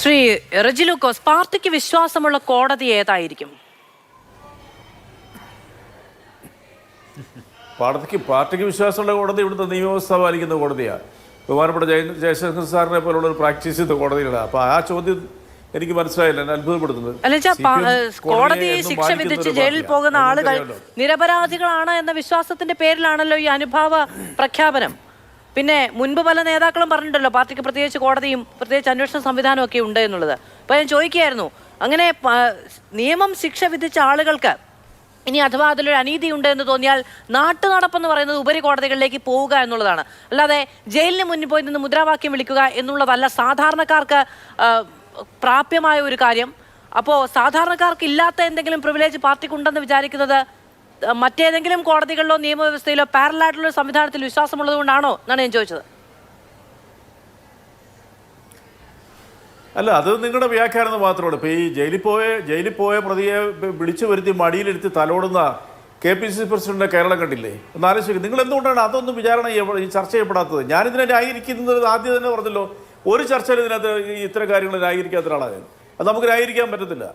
ശ്രീ റെജിലൂക്കോസ് പാർട്ടിക്ക് വിശ്വാസമുള്ള കോടതി ഏതായിരിക്കും? പാർട്ടിക്ക് പാർട്ടിക്ക് വിശ്വാസമുള്ള കോടതി ഇവിടുത്തെ നിയമവ്യവസ്ഥ പാലിക്കുന്ന കോടതിയാണ് ബഹുമാനപ്പെട്ട ജയ ജയശങ്കർ സാറിനെ പോലുള്ള ഒരു പ്രാക്ടീസ് ചെയ്ത കോടതികളാണ് അപ്പോൾ ആ ചോദ്യം എനിക്ക് മനസ്സിലായില്ല എന്നെ അത്ഭുതപ്പെടുത്തുന്നത്. കോടതി ശിക്ഷ വിധിച്ച് ജയിലിൽ. പോകുന്ന ആളുകൾ നിരപരാധികളാണ് എന്ന വിശ്വാസത്തിന്റെ പേരിലാണല്ലോ ഈ അനുഭാവ പ്രഖ്യാപനം. പിന്നെ മുൻപ് പല നേതാക്കളും പറഞ്ഞിട്ടുണ്ടല്ലോ പാർട്ടിക്ക് പ്രത്യേകിച്ച് കോടതിയും പ്രത്യേകിച്ച് അന്വേഷണ സംവിധാനവും ഒക്കെ ഉണ്ട് എന്നുള്ളത്. അപ്പോൾ ഞാൻ ചോദിക്കുകയായിരുന്നു അങ്ങനെ നിയമം ശിക്ഷ വിധിച്ച ആളുകൾക്ക് ഇനി അഥവാ അതിലൊരു അനീതി ഉണ്ട് എന്ന് തോന്നിയാൽ നാട്ടു നടപ്പെന്ന് പറയുന്നത് ഉപരി കോടതികളിലേക്ക് പോവുക എന്നുള്ളതാണ്. അല്ലാതെ ജയിലിന് മുന്നിൽ പോയി നിന്ന് മുദ്രാവാക്യം വിളിക്കുക എന്നുള്ളതല്ല സാധാരണക്കാർക്ക് പ്രാപ്യമായ ഒരു കാര്യം. അപ്പോൾ സാധാരണക്കാർക്ക് ഇല്ലാത്ത എന്തെങ്കിലും പ്രിവിലേജ് പാർട്ടിക്കുണ്ടെന്ന് വിചാരിക്കുന്നത് മറ്റേതെങ്കിലും കോടതികളിലോ നിയമവ്യവസ്ഥയിലോ പാരലായിട്ടുള്ള സംവിധാനത്തിൽ വിശ്വാസമുള്ളത് കൊണ്ടാണോ? എന്നാണ് ഞാൻ ചോദിച്ചത്. അല്ല അത് നിങ്ങളുടെ വ്യാഖ്യാനം മാത്രമാണ് ഇപ്പോൾ ഈ ജയിലിൽ പോയ ജയിലിൽ പോയ പ്രതിയെ വിളിച്ചു വരുത്തി മടിയിലെടുത്ത് തലോടുന്ന കെ പി സി പ്രസിഡന്റിന്റെ കേരളം കണ്ടില്ലേ? ഒന്ന് ആലോചിക്കുക നിങ്ങൾ എന്തുകൊണ്ടാണ് അതൊന്നും വിചാരണ ഈ ചർച്ച ചെയ്യപ്പെടാത്തത്? ഞാനിതിനെ ന്യായീകരിക്കുന്നത് ആദ്യം തന്നെ പറഞ്ഞല്ലോ. ഒരു ചർച്ചയിൽ ഇതിനകത്ത് ഇത്തരം കാര്യങ്ങൾ ന്യായീകരിക്കാത്ത ഒരാളാണ് അത് നമുക്ക് ന്യായീകരിക്കാൻ പറ്റത്തില്ല.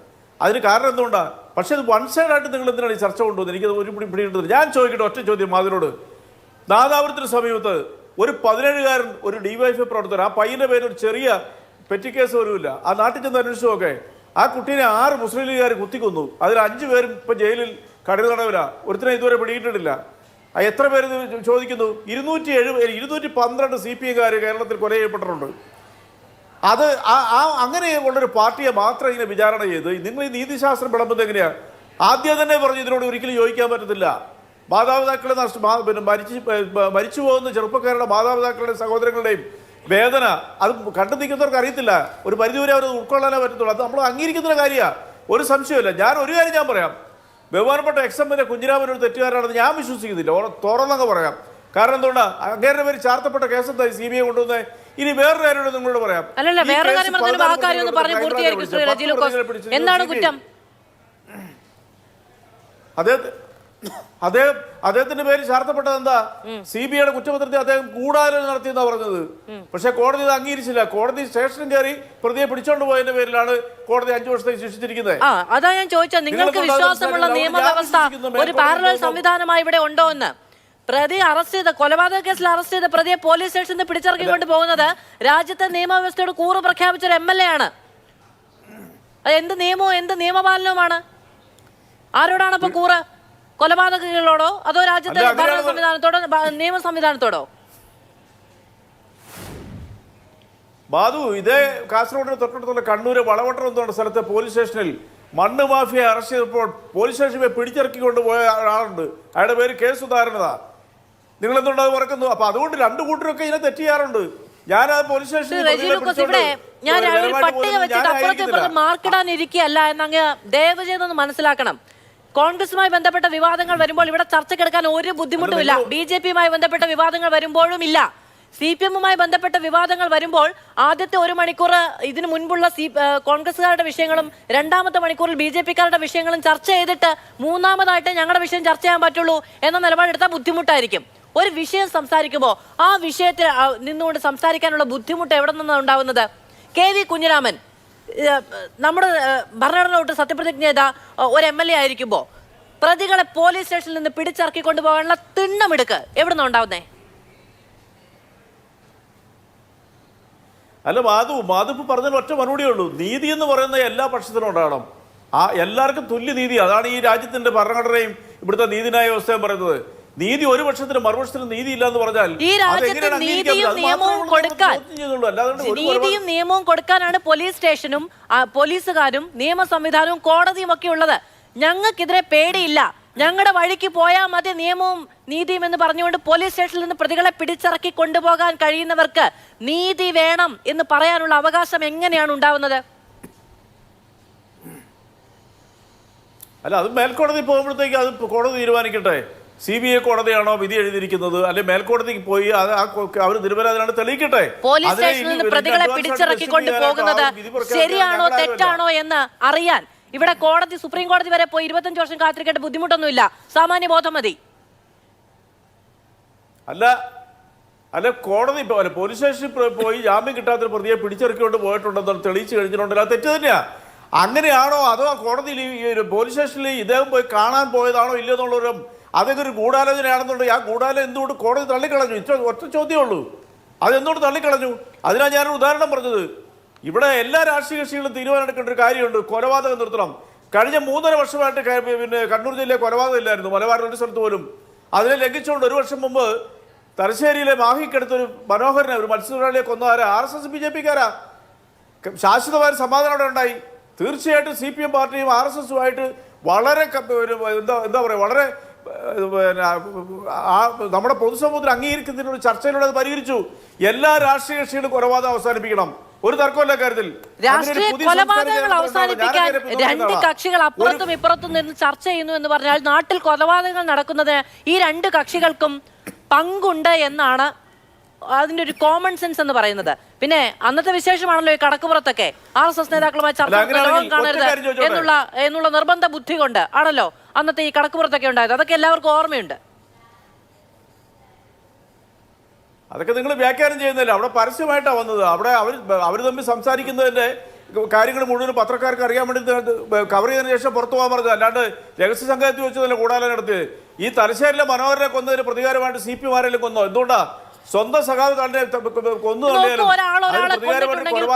അതിന് കാരണം എന്തുകൊണ്ടാണ് പക്ഷേ ഇത് വൺ സൈഡായിട്ട് നിങ്ങൾ എന്തിനാണ് ഈ ചർച്ച കൊണ്ടുവന്നത്? എനിക്കത് ഒരു പിടി പിടി കിട്ടുന്നില്ല ഞാൻ ചോദിക്കട്ടെ ഒറ്റ ചോദ്യം മാതിരോട് നാദാപുരത്തിന് സമീപത്ത് ഒരു പതിനേഴുകാരൻ ഒരു ഡിവൈഎഫ്ഐ പ്രവർത്തകർ ആ പയ്യന്റെ പേര് ഒരു ചെറിയ പെറ്റി കേസ് വരുമില്ല ആ നാട്ടിൽ ചെന്ന് അന്വേഷിച്ചു നോക്കെ. ആ കുട്ടീനെ ആറ് മുസ്ലിം ലീഗുകാർ കുത്തിക്കൊന്നു. അതിൽ അഞ്ച് പേരും ഇപ്പം ജയിലിൽ കടയിൽ തടവില. ഒരുത്തിനെ ഇതുവരെ പിടിയിട്ടിട്ടില്ല ആ എത്ര പേര് ചോദിക്കുന്നു? ഇരുന്നൂറ്റി എഴുപത് ഇരുന്നൂറ്റി പന്ത്രണ്ട് സി പി എക്കാർ കേരളത്തിൽ കൊല ചെയ്യപ്പെട്ടിട്ടുണ്ട്. അത് ആ ആ അങ്ങനെ ഉള്ളൊരു പാർട്ടിയെ മാത്രം ഇങ്ങനെ വിചാരണ ചെയ്ത് നിങ്ങൾ ഈ നീതിശാസ്ത്രം വിളമ്പുന്നത് എങ്ങനെയാ? ആദ്യം തന്നെ പറഞ്ഞു ഇതിനോട് ഒരിക്കലും യോജിക്കാൻ പറ്റത്തില്ല. മാതാപിതാക്കളെ പിന്നെ മരിച്ചു മരിച്ചു പോകുന്ന ചെറുപ്പക്കാരുടെ മാതാപിതാക്കളുടെയും സഹോദരങ്ങളുടെയും വേദന അത് കണ്ടു നിൽക്കുന്നവർക്ക് അറിയത്തില്ല. ഒരു പരിധിവരെ അവർ ഉൾക്കൊള്ളാനേ പറ്റത്തുള്ളൂ. അത് നമ്മൾ അംഗീകരിക്കുന്ന കാര്യമാണ് ഒരു സംശയമില്ല ഞാൻ ഒരു കാര്യം ഞാൻ പറയാം. ബഹുമാനപ്പെട്ട എക്സ് എമ്മിന്റെ കുഞ്ഞിരാമൻ ഒരു തെറ്റുകാരാണെന്ന് ഞാൻ വിശ്വസിക്കുന്നില്ല. തുറന്നങ്ങ് പറയാം. കാരണം എന്തുകൊണ്ടാണ് അങ്ങേരുടെ പേര് ചാർത്തപ്പെട്ട കേസെന്തായി സി ബി ഐ കൊണ്ടുവന്നേ? ഇനി വേറൊരു കാര്യം നിങ്ങളോട് പറയാം. അല്ലല്ല വേറെ കാര്യം പറഞ്ഞാലും ആ കാര്യം ഒന്ന് പറഞ്ഞ് പ്രതികളെ ശ്രീ പത്ത് റജി ലൂക്കോസ് പ്രതികളെ പിടിച്ചു. എന്താണ് കുറ്റം? അദ്ദേഹത്തെ അദ്ദേഹം അദ്ദേഹത്തിന്റെ പേര് ചാർത്തപ്പെട്ടത് എന്താ? സി ബി ഐയുടെ കുറ്റപത്രത്തിൽ അദ്ദേഹം ഗൂഢാലോചന നടത്തിയെന്നാ പറഞ്ഞത്. പക്ഷെ കോടതി ഇത് അംഗീകരിച്ചില്ല. കോടതി സ്റ്റേഷനിൽ കയറി പ്രതിയെ പിടിച്ചോണ്ട് പോയതിന്റെ പേരിലാണ് കോടതി അഞ്ചു വർഷത്തേക്ക് ശിക്ഷിച്ചിരിക്കുന്നത്. അതാ ഞാൻ ചോദിച്ചത്. നിങ്ങൾക്ക് വിശ്വാസമുള്ള നിയമവ്യവസ്ഥ ഒരു പാരലൽ സംവിധാനമായി ഇവിടെ ഉണ്ടോ എന്ന്? പ്രതി അറസ്റ്റ് ചെയ്ത കൊലപാതക കേസിൽ അറസ്റ്റ് ചെയ്ത പ്രതിയെ പോലീസ് സ്റ്റേഷനിൽ നിന്ന് പിടിച്ചിറക്കിക്കൊണ്ട് പോകുന്നത് രാജ്യത്തെ നിയമവ്യവസ്ഥയോട് കൂറ് പ്രഖ്യാപിച്ച ഒരു എം എൽ എ ആണ്. അത് എന്ത് നിയമവും എന്ത് നിയമപാലനവുമാണ്? ആരോടാണ് അപ്പൊ കൂറ്? കൊലപാതകങ്ങളോടോ അതോ രാജ്യത്തെ ഭരണ സംവിധാനത്തോടോ നിയമ സംവിധാനത്തോടോ? ബാധു ഇതേ കാസർഗോഡിന് തൊട്ടടുത്തുള്ള കണ്ണൂര് വളവട്ടം എന്ന് പറഞ്ഞ സ്ഥലത്തെ പോലീസ് സ്റ്റേഷനിൽ. മണ്ണ് മാഫിയ അറസ്റ്റ് ചെയ്തപ്പോൾ പോലീസ് സ്റ്റേഷനിൽ പിടിച്ചിറക്കിക്കൊണ്ട് പോയ ഒരാളുണ്ട്. അയാളുടെ പേര് കേസ് സുധാരണതാ നിങ്ങൾ എന്തുകൊണ്ട് അത് മറക്കുന്നു? അപ്പൊ അതുകൊണ്ട് രണ്ടു കൂട്ടരൊക്കെ ഇതിനെ തെറ്റ് ചെയ്യാറുണ്ട്. ഞാൻ ആ പോലീസ് സ്റ്റേഷനിൽ ഞാൻ പട്ടിക വെച്ചിട്ട് അപ്പുറത്തെ ആയിരിക്കുന്നില്ല. ഇപ്പുറത്ത് മാർക്കിടാൻ ഇരിക്കുകയല്ല എന്നങ്ങ് ദയവ് ചെയ്തൊന്ന് മനസ്സിലാക്കണം. കോൺഗ്രസുമായി ബന്ധപ്പെട്ട വിവാദങ്ങൾ വരുമ്പോൾ ഇവിടെ ചർച്ചക്കെടുക്കാൻ ഒരു ബുദ്ധിമുട്ടുമില്ല. ബി ജെ പിയുമായി ബന്ധപ്പെട്ട വിവാദങ്ങൾ വരുമ്പോഴും ഇല്ല. സി പി എമ്മുമായി ബന്ധപ്പെട്ട വിവാദങ്ങൾ വരുമ്പോൾ ആദ്യത്തെ ഒരു മണിക്കൂർ ഇതിനു മുൻപുള്ള സി വിഷയങ്ങളും രണ്ടാമത്തെ മണിക്കൂറിൽ ബി ജെ പിക്കാരുടെ വിഷയങ്ങളും ചർച്ച ചെയ്തിട്ട് മൂന്നാമതായിട്ട് ഞങ്ങളുടെ വിഷയം ചർച്ച ചെയ്യാൻ പറ്റുള്ളൂ എന്ന നിലപാടെടുത്താൽ ബുദ്ധിമുട്ടായിരിക്കും. ഒരു വിഷയം സംസാരിക്കുമ്പോൾ ആ വിഷയത്തിൽ നിന്നുകൊണ്ട് സംസാരിക്കാനുള്ള ബുദ്ധിമുട്ട് എവിടെ നിന്നാണ് ഉണ്ടാവുന്നത്? കെ വി കുഞ്ഞിരാമൻ നമ്മുടെ ഭരണഘടന തൊട്ട് സത്യപ്രതിജ്ഞ ചെയ്ത ഒരു എം എൽ എ ആയിരിക്കുമ്പോൾ പ്രതികളെ പോലീസ് സ്റ്റേഷനിൽ നിന്ന് പിടിച്ചിറക്കി കൊണ്ടുപോകാനുള്ള തിണ്ണമെടുക്ക് എവിടെ നിന്നാണ് ഉണ്ടാവുന്നേ? അല്ല മാധു മാധു പറഞ്ഞതിന് ഒറ്റ മറുപടിയേ ഉള്ളൂ. നീതി എന്ന് പറയുന്ന എല്ലാ പക്ഷത്തിനും ഉണ്ടാകണം. ആ എല്ലാവർക്കും തുല്യ നീതി. അതാണ് ഈ രാജ്യത്തിന്റെ ഭരണഘടനയും ഇവിടുത്തെ നീതിന്യായ വ്യവസ്ഥയും പറയുന്നത്. നീതി ഒരു പക്ഷത്തിനും മറുപക്ഷത്തിനും നീതി ഇല്ല എന്ന് പറഞ്ഞാൽ ഈ രാജ്യത്ത് നീതിയും നിയമവും കൊടുക്കാൻ നീതിയും നിയമവും കൊടുക്കാനാണ് പോലീസ് സ്റ്റേഷനും പോലീസുകാരും നിയമ സംവിധാനവും കോടതിയും ഒക്കെ ഉള്ളത്. ഞങ്ങൾക്കെതിരെ പേടിയില്ല. ഞങ്ങളുടെ വഴിക്ക് പോയാൽ മതി നിയമവും നീതിയും എന്ന് പറഞ്ഞുകൊണ്ട് പോലീസ് സ്റ്റേഷനിൽ നിന്ന് പ്രതികളെ പിടിച്ചിറക്കി കൊണ്ടുപോകാൻ കഴിയുന്നവർക്ക് നീതി വേണം എന്ന് പറയാനുള്ള അവകാശം എങ്ങനെയാണ് ഉണ്ടാവുന്നത്? അല്ല അത് മേൽക്കോടതി പോകുമ്പോഴത്തേക്ക് അത് കോടതി തീരുമാനിക്കട്ടെ. സി ബി ഐ കോടതിയാണോ വിധി എഴുതിയിരിക്കുന്നത്? അല്ലെ മേൽക്കോടതിക്ക് പോയി അത് അവർ നിരപരാധനാണ് തെളിയിക്കട്ടെ? പോലീസ് സ്റ്റേഷനിൽ നിന്ന് പ്രതികളെ പിടിച്ചിറക്കിക്കൊണ്ട് പോകുന്നത് ശരിയാണോ തെറ്റാണോ എന്ന് അറിയാൻ ഇവിടെ കോടതി സുപ്രീം കോടതി വരെ പോയി ഇരുപത്തഞ്ച് വർഷം കാത്തിരിക്കേണ്ട ബുദ്ധിമുട്ടൊന്നുമില്ല. സാമാന്യ ബോധം മതി. അല്ല അല്ല കോടതി പോലീസ് സ്റ്റേഷനിൽ പോയി ജാമ്യം കിട്ടാത്ത പ്രതിയെ പിടിച്ചിറക്കിക്കൊണ്ട് പോയിട്ടുണ്ടെന്ന് തെളിയിച്ചു കഴിഞ്ഞിട്ടുണ്ടല്ലോ. അത് തെറ്റ് തന്നെയാ. അങ്ങനെയാണോ അതോ കോടതിയിൽ പോലീസ് സ്റ്റേഷനിൽ ഇദ്ദേഹം പോയി കാണാൻ പോയതാണോ ഇല്ലയോ എന്നുള്ളൊരു അതൊക്കെ ഒരു ഗൂഢാലോചനയാണെന്നുണ്ടെങ്കിൽ ആ ഗൂഢാലോചന എന്തുകൊണ്ട് കോടതി തള്ളിക്കളഞ്ഞു? ഇത്ര ഒറ്റ ചോദ്യമേ ഉള്ളൂ. അതെന്തുകൊണ്ട് തള്ളിക്കളഞ്ഞു? അതിനാണ് ഞാനൊരു ഉദാഹരണം പറഞ്ഞത്. ഇവിടെ എല്ലാ രാഷ്ട്രീയ കക്ഷികളും തീരുമാനമെടുക്കേണ്ട ഒരു കാര്യമുണ്ട്. കൊലപാതകം നിർത്തണം. കഴിഞ്ഞ മൂന്നര വർഷമായിട്ട് പിന്നെ കണ്ണൂർ ജില്ലയിൽ കൊലപാതകം ഇല്ലായിരുന്നു. മലബാറിൽ ഒരു സ്ഥലത്ത് പോലും. അതിനെ ലംഘിച്ചുകൊണ്ട് ഒരു വർഷം മുമ്പ് തലശ്ശേരിയിലെ മാഹിക്കടുത്തൊരു മനോഹരനെ ഒരു മത്സ്യത്തൊഴിലാളിയെ കൊന്നതാരാ R S S B J പിക്കാരാ. ശാശ്വതമായ സമാധാനം അവിടെ ഉണ്ടായി. തീർച്ചയായിട്ടും സി പി എം പാർട്ടിയും ആർ എസ് എസുമായിട്ട് വളരെ എന്താ എന്താ പറയുക വളരെ പിന്നെ ആ നമ്മുടെ പൊതുസമൂഹത്തിൽ ഒരു ചർച്ചയിലൂടെ അത് പരിഹരിച്ചു. എല്ലാ രാഷ്ട്രീയ കക്ഷികളും കൊലപാതകം അവസാനിപ്പിക്കണം. ഒരു തർക്കമല്ല കാര്യത്തിൽ രാഷ്ട്രീയ കൊലപാതകങ്ങൾ അവസാനിപ്പിക്കാൻ രണ്ട് കക്ഷികൾ അപ്പുറത്തും ഇപ്പുറത്തും നിന്ന് ചർച്ച ചെയ്യുന്നു എന്ന് പറഞ്ഞാൽ നാട്ടിൽ കൊലപാതകങ്ങൾ നടക്കുന്നത് ഈ രണ്ട് കക്ഷികൾക്കും പങ്കുണ്ട് എന്നാണ് അതിന്റെ ഒരു കോമൺ സെൻസ് എന്ന് പറയുന്നത്. പിന്നെ അന്നത്തെ വിശേഷമാണല്ലോ ഈ കടക്കുപുറത്തൊക്കെ. ആർ എസ് എസ് നേതാക്കളുമായി ചർച്ച അല്ല, കാണരുത് ഒറ്റ കാര്യം ചോദിച്ചോട്ടെ? എന്നുള്ള എന്നുള്ള നിർബന്ധ ബുദ്ധി കൊണ്ട് ആണല്ലോ അന്നത്തെ ഈ കടക്കുപുറത്തൊക്കെ ഉണ്ടായത്. അതൊക്കെ എല്ലാവർക്കും ഓർമ്മയുണ്ട്. അതൊക്കെ നിങ്ങൾ വ്യാഖ്യാനം ചെയ്യുന്നില്ല അവിടെ പരസ്യമായിട്ടാണ് വന്നത്. അവിടെ അവർ അവർ തമ്മിൽ സംസാരിക്കുന്നതിന്റെ കാര്യങ്ങൾ മുഴുവൻ പത്രക്കാർക്ക് അറിയാൻ വേണ്ടി കവർ ചെയ്തതിനു ശേഷം പുറത്തു പോകാൻ പറഞ്ഞത്. അല്ലാണ്ട് രഹസ്യ സംഘത്തിൽ വെച്ച് തന്നെ കൂടാതെ നടത്തിയത്. ഈ തലശ്ശേരിലെ മനോഹരനെ കൊന്നതിന് പ്രതികാരമായിട്ട് സി പി മാരെല്ലാം കൊന്നോ? എന്തുകൊണ്ടാ സ്വന്തം സഖാവ് തന്നെ കൊന്നു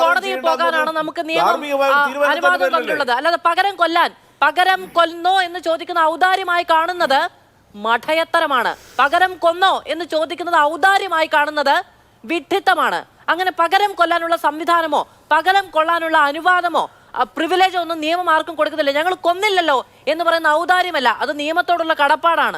കോടതിയിൽ പോകാനാണ് നമുക്ക് നിയമം തീരുമാനം അനുവാദം തന്നിട്ടുള്ളത് അല്ലാതെ പകരം കൊല്ലാൻ പകരം കൊന്നോ എന്ന് ചോദിക്കുന്ന ഔദാര്യമായി കാണുന്നത് മഠയത്തരമാണ്. പകരം കൊന്നോ എന്ന് ചോദിക്കുന്നത് ഔദാര്യമായി കാണുന്നത് വിഡ്ഢിത്തമാണ്. അങ്ങനെ പകരം കൊല്ലാനുള്ള സംവിധാനമോ പകരം കൊള്ളാനുള്ള അനുവാദമോ പ്രിവിലേജോ ഒന്നും നിയമം ആർക്കും കൊടുക്കുന്നില്ല. ഞങ്ങൾ കൊന്നില്ലല്ലോ എന്ന് പറയുന്ന ഔദാര്യമല്ല. അത് നിയമത്തോടുള്ള കടപ്പാടാണ്.